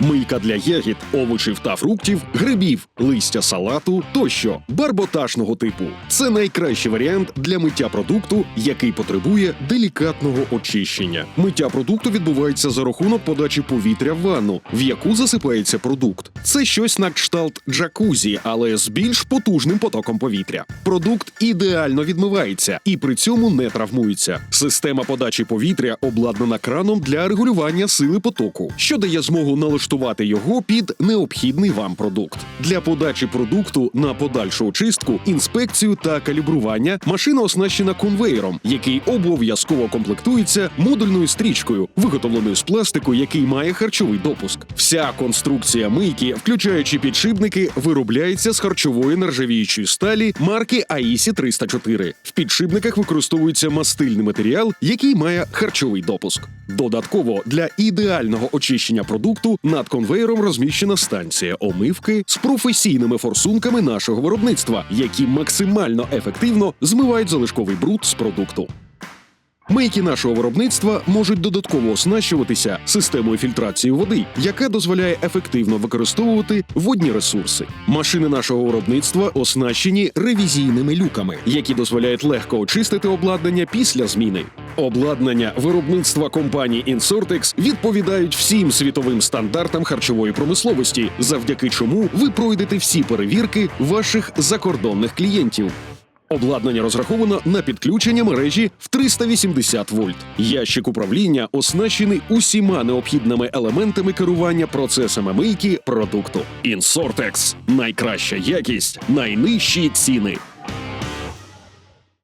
мийка для ягід, овочів та фруктів, грибів, листя салату тощо барботажного типу. Це найкращий варіант для миття продукту, який потребує делікатного очищення. Миття продукту відбувається за рахунок подачі повітря в ванну, в яку засипається продукт. Це щось на кшталт джакузі, але з більш потужним потоком повітря. Продукт ідеально відмивається і при цьому не травмується. Система подачі повітря обладнана краном для регулювання сили потоку, що дає змогу налаштувати його під необхідний вам продукт. Для подачі продукту на подальшу очистку, інспекцію та калібрування машина оснащена конвеєром, який обов'язково комплектується модульною стрічкою, виготовленою з пластику, який має харчовий допуск. Вся конструкція мийки, включаючи підшипники, виробляється з харчової нержавіючої сталі марки AISI 304. В підшипниках використовується мастильний матеріал, який має харчовий допуск. Додатково для ідеального очищення продукту над конвеєром розміщена станція омивки з професійними форсунками нашого виробництва, які максимально ефективно змивають залишковий бруд з продукту. Мийки нашого виробництва можуть додатково оснащуватися системою фільтрації води, яка дозволяє ефективно використовувати водні ресурси. Машини нашого виробництва оснащені ревізійними люками, які дозволяють легко очистити обладнання після зміни. Обладнання виробництва компанії Insortex відповідають всім світовим стандартам харчової промисловості, завдяки чому ви пройдете всі перевірки ваших закордонних клієнтів. Обладнання розраховано на підключення мережі в 380 вольт. Ящик управління оснащений усіма необхідними елементами керування процесами мийки продукту. Insortex – найкраща якість, найнижчі ціни.